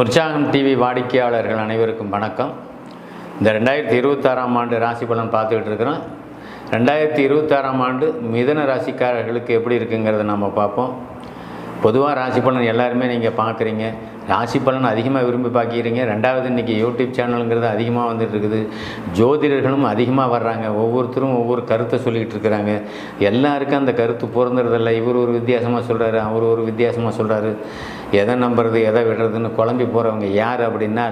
உற்சாகம் டிவி வாடிக்கையாளர்கள் அனைவருக்கும் வணக்கம். இந்த ரெண்டாயிரத்தி இருபத்தாறாம் ஆண்டு ராசி பலன் பார்த்துக்கிட்டு இருக்கிறோம். ரெண்டாயிரத்தி இருபத்தாறாம் ஆண்டு மிதன ராசிக்காரர்களுக்கு எப்படி இருக்குங்கிறத நம்ம பார்ப்போம். பொதுவாக ராசி பலன் எல்லாருமே நீங்கள் பார்க்குறீங்க. ராசி பலன் அதிகமாக விரும்பி பார்க்கிறீங்க. ரெண்டாவது இன்றைக்கி யூடியூப் சேனலுங்கிறது அதிகமாக வந்துட்டு இருக்குது. ஜோதிடர்களும் அதிகமாக வர்றாங்க. ஒவ்வொருத்தரும் ஒவ்வொரு கருத்தை சொல்லிக்கிட்டு இருக்கிறாங்க. எல்லாருக்கும் அந்த கருத்து பொருந்துறதில்ல. இவர் ஒரு வித்தியாசமாக சொல்கிறாரு அவர் ஒரு வித்தியாசமாக சொல்கிறாரு எதை நம்புறது எதை விடுறதுன்னு குழம்பி போகிறவங்க யார் அப்படின்னா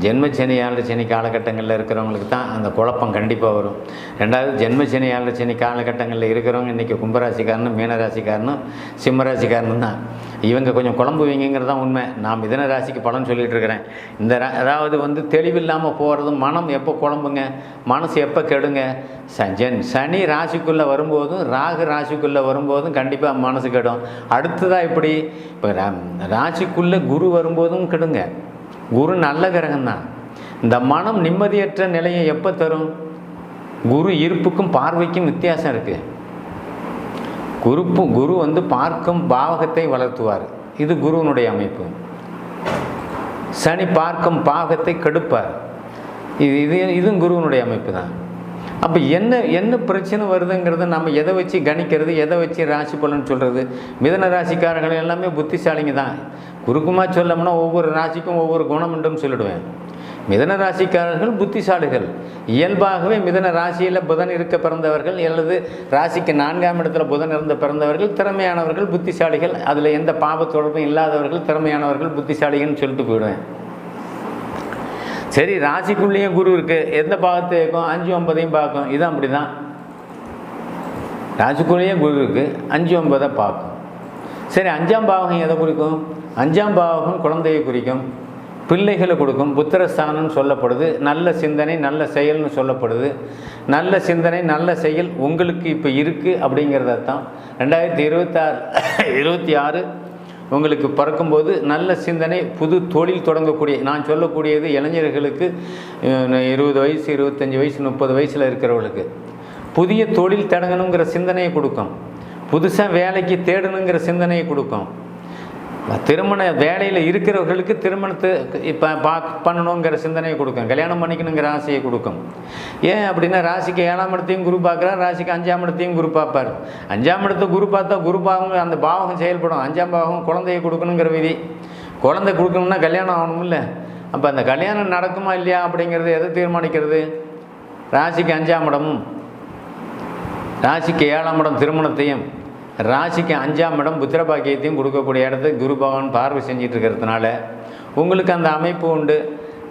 ஜென்மச்சனி ஏழரை சனி காலகட்டங்களில் இருக்கிறவங்களுக்கு தான் அந்த குழப்பம் கண்டிப்பாக வரும். ரெண்டாவது ஜென்மச்சனி ஏழரை சனி காலகட்டங்களில் இருக்கிறவங்க இன்றைக்கி கும்பராசிக்காரனும் மீனராசிக்காரனும் சிம்மராசிக்காரனும் தான். இவங்க கொஞ்சம் குழம்புவீங்கிறது தான் உண்மை. நான் மிதன ராசிக்கு பலன் சொல்லிகிட்டு இருக்கிறேன். இந்த ரா- அதாவது வந்து தெளிவில்லாமல் போகிறதும் மனம் எப்போ குழம்புங்க மனசு எப்போ கெடுங்க? சஞ்சன் சனி ராசிக்குள்ளே வரும்போதும் ராகு ராசிக்குள்ளே வரும்போதும் கண்டிப்பாக மனசு கெடும். அடுத்ததாக இப்படி இப்போ ராசிக்குள்ளே குரு வரும்போதும் கெடுங்க. குரு நல்ல கிரகம்தான். இந்த மனம் நிம்மதியற்ற நிலையை எப்போ தரும்? குரு இருப்புக்கும் பார்வைக்கும் வித்தியாசம் இருக்குது குருப்பு குரு வந்து பார்க்கும் பாவகத்தை வளர்த்துவார். இது குருவனுடைய அமைப்பு. சனி பார்க்கும் பாவகத்தை கெடுப்பார். இது இது இதுவும் குருவனுடைய அமைப்பு தான் அப்போ என்ன என்ன பிரச்சனை வருதுங்கிறத நம்ம எதை வச்சு கணிக்கிறது எதை வச்சு ராசி பலன் சொல்கிறது மிதன ராசிக்காரர்கள் எல்லாமே புத்திசாலிங்க தான். குறுக்குமா சொல்லணும்னா ஒவ்வொரு ராசிக்கும் ஒவ்வொரு குணம் என்றும் சொல்லிடுவேன். மிதன ராசிக்காரர்கள் புத்திசாலிகள். இயல்பாகவே மிதன ராசியில் புதன் இருக்க பிறந்தவர்கள் அல்லது ராசிக்கு நான்காம் இடத்துல புதன் இருந்த பிறந்தவர்கள் திறமையானவர்கள் புத்திசாலிகள். அதில் எந்த பாவ தொடர்பும் இல்லாதவர்கள் திறமையானவர்கள் புத்திசாலிகள்னு சொல்லிட்டு போயிடுவேன். சரி ராசிக்குள்ளேயும் குரு இருக்குது எந்த பாகத்தை இருக்கும் அஞ்சு ஒன்பதையும் பார்க்கும். இது அப்படி தான் ராசிக்குள்ளேயும் குரு இருக்குது அஞ்சு ஒன்பதை பார்க்கும். சரி அஞ்சாம் பாவகம் எதை குறிக்கும்? அஞ்சாம் பாவகம் குழந்தையை குறிக்கும். பிள்ளைகளை கொடுக்கும். புத்திரஸ்தானம் சொல்லப்படுது. நல்ல சிந்தனை நல்ல செயல்னு சொல்லப்படுது. நல்ல சிந்தனை நல்ல செயல் உங்களுக்கு இப்போ இருக்குது அப்படிங்கிறத தான் ரெண்டாயிரத்தி இருபத்தாறு இருபத்தி ஆறு உங்களுக்கு பறக்கும்போது நல்ல சிந்தனை புது தொழில் தொடங்கக்கூடிய நான் சொல்லக்கூடியது இளைஞர்களுக்கு இருபது வயசு இருபத்தஞ்சி வயசு முப்பது வயசில் இருக்கிறவங்களுக்கு புதிய தொழில் தொடங்கணுங்கிற சிந்தனையை கொடுக்கும். புதுசாக வேலைக்கு தேடணுங்கிற சிந்தனையை கொடுக்கும். திருமண வேலையில் இருக்கிறவர்களுக்கு திருமணத்தை இப்போ பா பண்ணணுங்கிற சிந்தனையை கொடுக்கும். கல்யாணம் பண்ணிக்கணுங்கிற ஆசையை கொடுக்கும். ஏன் அப்படின்னா ராசிக்கு ஏழாம் இடத்தையும் குரு பார்க்குறார் ராசிக்கு அஞ்சாம் இடத்தையும் குரு பார்ப்பார். அஞ்சாம் இடத்த குரு பார்த்தா குரு பாவம் அந்த பாவகம் செயல்படும். அஞ்சாம் பாவகம் குழந்தைய கொடுக்கணுங்கிற விதி. குழந்தை கொடுக்கணும்னா கல்யாணம் ஆகணும்ல. அப்போ அந்த கல்யாணம் நடக்குமா இல்லையா அப்படிங்கிறது எதை தீர்மானிக்கிறது? ராசிக்கு அஞ்சாம் இடமும் ராசிக்கு ஏழாம் இடம் திருமணத்தையும். ராசிக்கு அஞ்சாம் இடம் புத்திரபாக்கியத்தையும் கொடுக்கக்கூடிய இடத்த குரு பகவான் பார்வை செஞ்சிட்டு இருக்கிறதுனால உங்களுக்கு அந்த அமைப்பு உண்டு.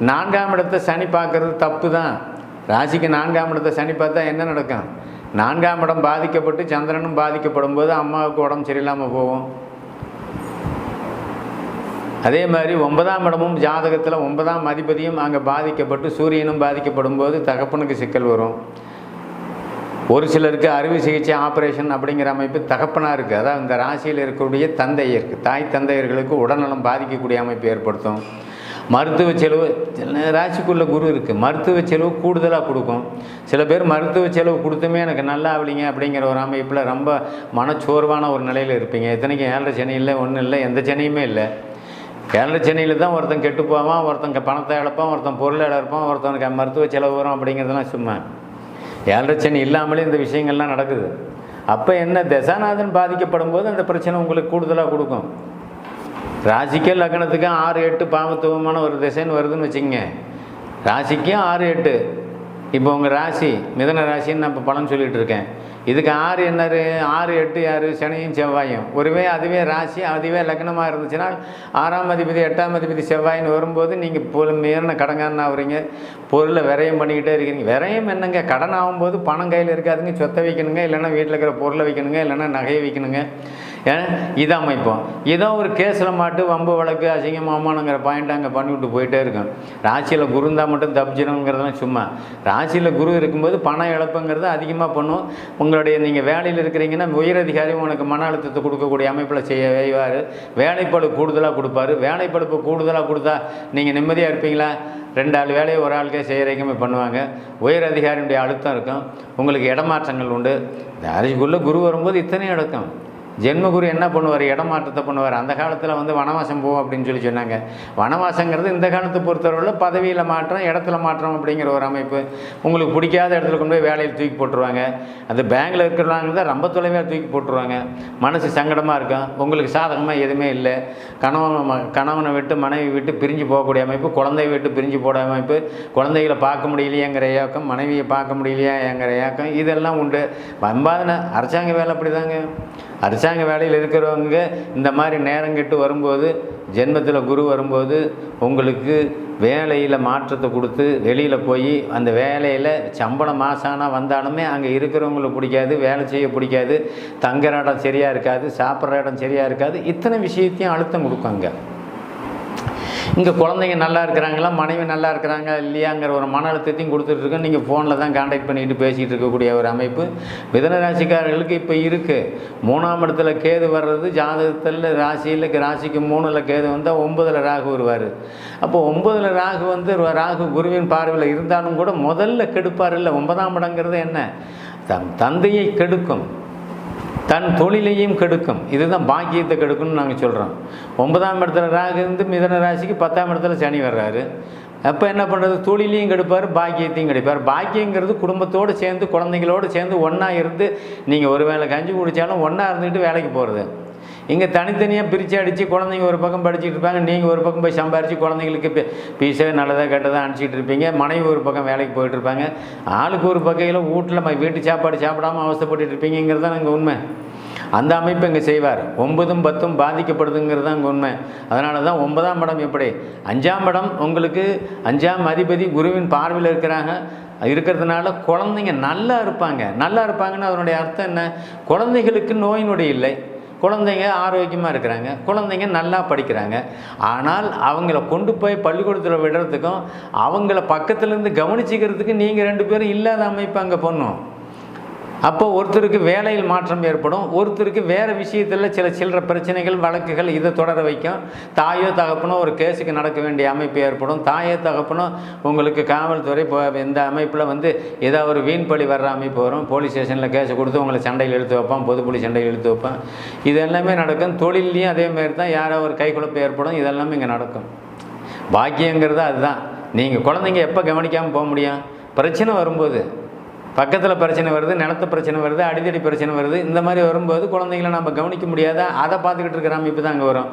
நான்காம் இடத்தை சனி பார்க்கறது தப்பு தான் ராசிக்கு நான்காம் இடத்தை சனி பார்த்தா என்ன நடக்கும்? நான்காம் இடம் பாதிக்கப்பட்டு சந்திரனும் பாதிக்கப்படும் போது அம்மாவுக்கு உடம்பு சரியில்லாமல் போகும். அதே மாதிரி ஒன்பதாம் இடமும் ஜாதகத்தில் ஒன்பதாம் அதிபதியும் அங்கே பாதிக்கப்பட்டு சூரியனும் பாதிக்கப்படும் போது தகப்பனுக்கு சிக்கல் வரும். ஒரு சிலருக்கு அறுவை சிகிச்சை ஆப்ரேஷன் அப்படிங்கிற அமைப்பு தகப்பனாக இருக்குது அதாவது இந்த ராசியில் இருக்கக்கூடிய தந்தையருக்கு தாய் தந்தையர்களுக்கு உடல்நலம் பாதிக்கக்கூடிய அமைப்பு ஏற்படுத்தும். மருத்துவ செலவு ராசிக்குள்ள குரு இருக்குது மருத்துவ செலவு கூடுதலாக கொடுக்கும். சில பேர் மருத்துவ செலவு கொடுத்துமே எனக்கு நல்லா ஆகலிங்க அப்படிங்கிற ஒரு அமைப்பில் ரொம்ப மனச்சோர்வான ஒரு நிலையில் இருப்பீங்க. இத்தனைக்கும் ஏழரை சனி இல்லை ஒன்றும் இல்லை எந்த சனியுமே இல்லை. ஏழரை சனியில் தான் ஒருத்தன் கெட்டு போவான் ஒருத்தன் பணத்தை இழப்பான் ஒருத்தன் பொருளை இழப்பான் ஒருத்தனுக்கு மருத்துவ செலவு வரும் அப்படிங்கிறதுலாம் சும்மா. ஏழரை சனி இல்லாமலே இந்த விஷயங்கள்லாம் நடக்குது. அப்போ என்ன? தசாநாதன் பாதிக்கப்படும் போது அந்த பிரச்சனை உங்களுக்கு கூடுதலாக கொடுக்கும். ராசிக்கே லக்னத்துக்கும் ஆறு எட்டு பாவத்துவமான ஒரு திசைன்னு வருதுன்னு வச்சுக்கங்க. ராசிக்கும் ஆறு எட்டு. இப்போ உங்கள் ராசி மிதன ராசின்னு நான் இப்போ பலன் சொல்லிகிட்டு இருக்கேன். இதுக்கு ஆறு என்னரு? ஆறு எட்டு ஆறு சனியும் செவ்வாயும். ஒருவே அதுவே ராசி அதுவே லக்னமாக இருந்துச்சுன்னா ஆறாம் அதிபதி எட்டாம் அதிபதி செவ்வாயின்னு வரும்போது நீங்கள் பொருள் மீறின கடங்காரன் ஆகுறீங்க. பொருளை விரயம் பண்ணிக்கிட்டே இருக்கிறீங்க. விரயம் என்னங்க? கடன் ஆகும்போது பணம் கையில் இருக்காதுங்க. சொத்தை வைக்கணுங்க இல்லைன்னா வீட்டில் இருக்கிற பொருளை வைக்கணுங்க இல்லைன்னா நகையை வைக்கணுங்க. இதை அமைப்போம் ஏதோ ஒரு கேஸில் மாட்டு வம்பு வழக்கு அசிங்கம் அவமானங்கிற பாயிண்ட் அங்கே பண்ணிவிட்டு போயிட்டே இருக்கும். ராசியில் குரு இருந்தால் மட்டும் தப்பிச்சிடணுங்கிறதுலாம் சும்மா. ராசியில் குரு இருக்கும்போது பண இழப்புங்கிறது அதிகமாக பண்ணும் உங்களுடைய நீங்கள் வேலையில் இருக்கிறீங்கன்னா உயரதிகாரி உனக்கு மன அழுத்தத்தை கொடுக்கக்கூடிய அமைப்பில் செய்ய செய்வார். வேலைப்பழு கூடுதலாக கொடுப்பாரு. வேலைப்பழுப்பு கூடுதலாக கொடுத்தா நீங்கள் நிம்மதியாக இருப்பீங்களா? ரெண்டு ஆள் வேலையை ஒரு ஆளுக்கே செய்கிறக்குமே பண்ணுவாங்க. உயர் அதிகாரியுடைய அழுத்தம் இருக்கும். உங்களுக்கு இடமாற்றங்கள் உண்டு. இந்த ராசிக்குள்ளே குரு வரும்போது இத்தனையும் அடக்கம் ஜென்மகுரு என்ன பண்ணுவார்? இடமாற்றத்தை பண்ணுவார். அந்த காலத்தில் வந்து வனவாசம் போ அப்படின்னு சொல்லி சொன்னாங்க. வனவாசங்கிறது இந்த காலத்தை பொறுத்தவரையில் பதவியில் மாற்றம் இடத்துல மாற்றம் அப்படிங்கிற ஒரு அமைப்பு. உங்களுக்கு பிடிக்காத இடத்துல கொண்டு போய் வேலையில் தூக்கி போட்டுருவாங்க. அந்த பேங்கில் இருக்கிறவங்க தான் ரொம்ப தொலைவாக தூக்கி போட்டுருவாங்க. மனசு சங்கடமாக இருக்கும். உங்களுக்கு சாதகமாக எதுவுமே இல்லை. கணவன் கணவனை விட்டு மனைவி விட்டு பிரிஞ்சு போகக்கூடிய அமைப்பு. குழந்தைய விட்டு பிரிஞ்சு போட அமைப்பு. குழந்தைகளை பார்க்க முடியலையேங்கிற ஏக்கம் மனைவியை பார்க்க முடியலையாங்கிற ஏக்கம் இதெல்லாம் உண்டு. வம்பாதன அரசாங்க வேலை அப்படிதாங்க. அரசாங்க வேலையில் இருக்கிறவங்க இந்த மாதிரி நேரம் கெட்டு வரும்போது ஜென்மத்தில் குரு வரும்போது உங்களுக்கு வேலையில் மாற்றத்தை கொடுத்து வெளியில் போய் அந்த வேலையில் சம்பளம் மாசானா வந்தாலுமே அங்கே இருக்கிறவங்களுக்கு பிடிக்காது வேலை செய்ய பிடிக்காது தங்குற இடம் சரியாக இருக்காது சாப்பிட்ற இடம் சரியாக இருக்காது இத்தனை விஷயத்தையும் அழுத்தம் கொடுக்குங்க இங்கே குழந்தைங்க நல்லா இருக்கிறாங்களா? மனைவி நல்லா இருக்கிறாங்க இல்லையாங்கிற ஒரு மன அழுத்தத்தையும் கொடுத்துட்ருக்கோம் நீங்கள் ஃபோனில் தான் காண்டாக்ட் பண்ணிட்டு பேசிகிட்டு இருக்கக்கூடிய ஒரு அமைப்பு. மிதன ராசிக்காரர்களுக்கு இப்போ இருக்குது மூணாம் இடத்துல கேது வர்றது ஜாதகத்தில் ராசியில் ராசிக்கு மூணில் கேது வந்தால் ஒன்பதில் ராகு வருவார். அப்போ ஒன்பதில் ராகு வந்து ராகு குருவின் பார்வையில் இருந்தாலும் கூட முதல்ல கெடுப்பார் இல்லை. ஒன்பதாம் இடங்கிறது என்ன? தம் தந்தையை கெடுக்கும். தன் தொழிலையும் கெடுக்கும். இதுதான் பாக்கியத்தை கெடுக்கும்னு நாங்கள் சொல்கிறோம் ஒன்பதாம் இடத்துல ராகு இருந்து மிதன ராசிக்கு பத்தாம் இடத்துல சனி வர்றாரு. அப்போ என்ன பண்ணுறது தொழிலையும் கெடுப்பார் பாக்கியத்தையும் கெடுப்பார். பாக்கியங்கிறது குடும்பத்தோடு சேர்ந்து குழந்தைங்களோடு சேர்ந்து ஒன்றா இருந்து நீங்கள் ஒரு வேளை கஞ்சி குடித்தாலும் ஒன்றா இருந்துக்கிட்டு வேலைக்கு போகிறது இங்கே தனித்தனியாக பிரித்து அடித்து குழந்தைங்க ஒரு பக்கம் படிச்சுட்டு இருப்பாங்க நீங்கள் ஒரு பக்கம் போய் சம்பாரித்து குழந்தைங்களுக்கு பி- பீஸே நல்லதாக கெட்டதாக அனுப்பிச்சிட்டு இருப்பீங்க. மனைவி ஒரு பக்கம் வேலைக்கு போயிட்டு இருப்பாங்க. ஆளுக்கு ஒரு பக்கையில் வீட்டில் வீட்டு சாப்பாடு சாப்பிடாம அவஸ்தைப்பட்டுட்டு இருப்பீங்கிறது தான் எங்கள் உண்மை. அந்த அமைப்பு இங்கே செய்வார். ஒன்பதும் பத்தும் பாதிக்கப்படுதுங்கிறது தான் உண்மை. அதனால தான் ஒன்பதாம் படம் எப்படி? அஞ்சாம் படம் உங்களுக்கு அஞ்சாம் அதிபதி குருவின் பார்வையில் இருக்கிறாங்க. இருக்கிறதுனால குழந்தைங்க நல்லா இருப்பாங்க. நல்லா இருப்பாங்கன்னு அதனுடைய அர்த்தம் என்ன? குழந்தைகளுக்கு நோய் நொடி இல்லை. குழந்தைங்க ஆரோக்கியமாக இருக்கிறாங்க. குழந்தைங்க நல்லா படிக்கிறாங்க. ஆனால் அவங்கள கொண்டு போய் பள்ளிக்கூடத்தில் விடுறதுக்கும் அவங்கள பக்கத்துலேருந்து கவனிச்சிக்கிறதுக்கு நீங்கள் ரெண்டு பேரும் இல்லாத அமைப்பு அங்கே பண்ணும். அப்போ ஒருத்தருக்கு வேலையில் மாற்றம் ஏற்படும் ஒருத்தருக்கு வேறு விஷயத்தில் சில சில்லற பிரச்சனைகள் வழக்குகள் இதை தொடர வைக்கும். தாயோ தகப்பனோ ஒரு கேஸுக்கு நடக்க வேண்டிய அமைப்பு ஏற்படும். தாயோ தகப்பனோ உங்களுக்கு காவல்துறை இப்போ இந்த அமைப்பில் வந்து ஏதாவது ஒரு வீண் பழி வர்ற அமைப்பு வரும். போலீஸ் ஸ்டேஷனில் கேஸை கொடுத்து உங்களை சண்டையில் இழுத்து வைப்பான் பொதுப்புலி சண்டையில் இழுத்து வைப்பான். இது எல்லாமே நடக்கும். தொழிலையும் அதே மாதிரி தான் யாரோ ஒரு கைக்குழப்பு ஏற்படும். இதெல்லாமே இங்கே நடக்கும். பாக்கியங்கிறது அதுதான். நீங்கள் குழந்தைங்க எப்போ கவனிக்காமல் போக முடியும்? பிரச்சனை வரும்போது. பக்கத்தில் பிரச்சனை வருது நிலத்து பிரச்சனை வருது அடிதடி பிரச்சனை வருது. இந்த மாதிரி வரும்போது குழந்தைங்கள நம்ம கவனிக்க முடியாத? அதை பார்த்துக்கிட்டு இருக்கிற அமைப்பு தான் அங்கே வரும்.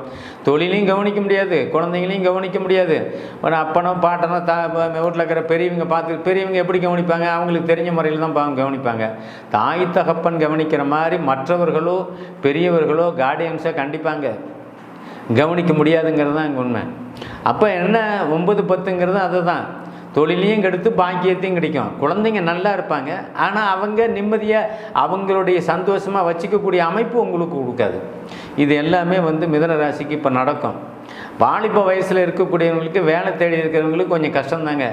தொழிலையும் கவனிக்க முடியாது குழந்தைங்களையும் கவனிக்க முடியாது. ஒரு அப்பனோ பாட்டனோ தா வீட்டில் இருக்கிற பெரியவங்க பார்த்து பெரியவங்க எப்படி கவனிப்பாங்க? அவங்களுக்கு தெரிஞ்ச முறையில் தான் பாவம் கவனிப்பாங்க. தாய் தகப்பன் கவனிக்கிற மாதிரி மற்றவர்களோ பெரியவர்களோ கார்டியன்ஸோ கண்டிப்பாங்க. கவனிக்க முடியாதுங்கிறது தான் இங்கே உண்மை. அப்போ என்ன? ஒன்பது பத்துங்கிறது அதுதான். தொழிலையும் கெடுத்து பாக்கியத்தையும் கிடைக்கும். குழந்தைங்க நல்லா இருப்பாங்க. ஆனால் அவங்க நிம்மதியாக அவங்களுடைய சந்தோஷமாக வச்சுக்கக்கூடிய அமைப்பு உங்களுக்கு கொடுக்காது. இது எல்லாமே வந்து மிதன ராசிக்கு இப்போ நடக்கும். வாலிப வயசில் இருக்கக்கூடியவங்களுக்கு வேலை தேடி இருக்கிறவங்களுக்கு கொஞ்சம் கஷ்டம்தாங்க.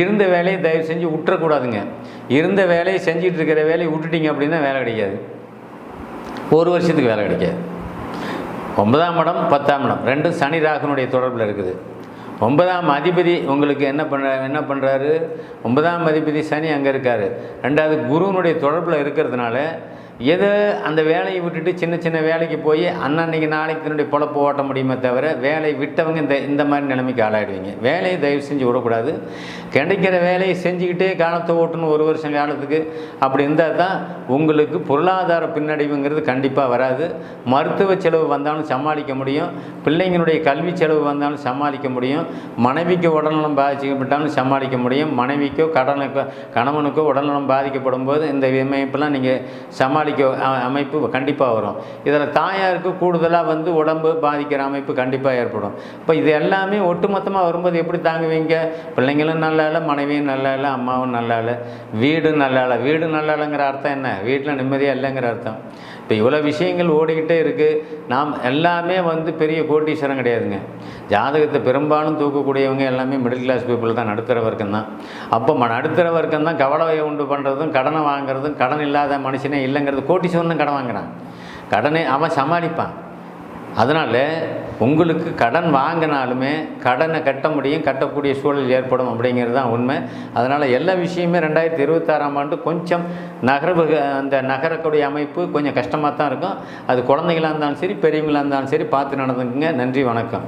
இருந்த வேலையை தயவு செஞ்சு விட்டுறக்கூடாதுங்க. இருந்த வேலையை செஞ்சிட்டு இருக்கிற வேலையை விட்டுட்டீங்க அப்படின்னா வேலை கிடைக்காது. ஒரு வருஷத்துக்கு வேலை கிடைக்காது. ஒன்பதாம் இடம் பத்தாம் இடம். ரெண்டும் சனி ராகனுடைய தொடர்பில் இருக்குது. ஒன்பதாம் அதிபதி உங்களுக்கு என்ன பண்ண என்ன பண்ணுறாரு ஒன்பதாம் அதிபதி சனி அங்கே இருக்கார். ரெண்டாவது குருவனுடைய தொடர்பில் இருக்கிறதுனால எது அந்த வேலையை விட்டுட்டு சின்ன சின்ன வேலைக்கு போய் அன்னன்னைக்கு நாளைக்கு தன்னுடைய பொழப்பு ஓட்ட முடியுமே தவிர வேலையை விட்டவங்க இந்த இந்த மாதிரி நிலைமைக்கு ஆளாயிடுவீங்க. வேலையை தயவு செஞ்சு விடக்கூடாது. கிடைக்கிற வேலையை செஞ்சுக்கிட்டே காலத்தை ஓட்டணும் ஒரு வருஷம் காலத்துக்கு அப்படி இருந்தால் தான் உங்களுக்கு பொருளாதார பின்னடைவுங்கிறது கண்டிப்பாக வராது. மருத்துவ செலவு வந்தாலும் சமாளிக்க முடியும். பிள்ளைங்களுடைய கல்வி செலவு வந்தாலும் சமாளிக்க முடியும். மனைவிக்கு உடல்நலம் பாதிக்கப்பட்டாலும் சமாளிக்க முடியும். மனைவிக்கோ கடனுக்கோ கணவனுக்கோ உடல்நலம் பாதிக்கப்படும் போது இந்த அமைப்பெல்லாம் நீங்கள் சமாளி பாதிக்க அமைப்பு கண்டிப்பாக வரும். இதில் தாயாருக்கு கூடுதலாக வந்து உடம்பு பாதிக்கிற அமைப்பு கண்டிப்பாக ஏற்படும். இப்போ இது எல்லாமே ஒட்டுமொத்தமாக வரும்போது எப்படி தாங்குவீங்க? பிள்ளைங்களும் நல்லா இல்லை மனைவியும் நல்லா இல்லை அம்மாவும் நல்லா இல்லை வீடும் நல்லா இல்லை வீடு நல்லா இல்லைங்கிற அர்த்தம் என்ன? வீட்டில் நிம்மதியாக இல்லைங்கிற அர்த்தம். இப்போ இவ்வளோ விஷயங்கள் ஓடிக்கிட்டே இருக்குது நாம் எல்லாமே வந்து பெரிய கோட்டீஸ்வரம் கிடையாதுங்க. ஜாதகத்தை பெரும்பாலும் தூக்கக்கூடியவங்க எல்லாமே மிடில் கிளாஸ் பீப்புள் தான் நடுத்தர வர்க்கம் தான். அப்போ நடுத்தர வர்க்கம் தான் கவலையை உண்டு பண்ணுறதும் கடனை வாங்குறதும் கடன் இல்லாத மனுஷனே இல்லைங்கிறது கோட்டீஸ்வரன் தான் கடன் வாங்குறான். கடனை அவன் சமாளிப்பான். அதனால் உங்களுக்கு கடன் வாங்கினாலுமே கடனை கட்ட முடியும் கட்டக்கூடிய சூழல் ஏற்படும் அப்படிங்கிறது தான் உண்மை. அதனால் எல்லா விஷயமே ரெண்டாயிரத்தி இருபத்தாறாம் ஆண்டு கொஞ்சம் நகர்வு அந்த நகரக்கூடிய அமைப்பு கொஞ்சம் கஷ்டமாக தான் இருக்கும். அது குழந்தைங்களாக இருந்தாலும் சரி பெரியவங்களாக இருந்தாலும் சரி பார்த்து நடந்துக்குங்க. நன்றி வணக்கம்.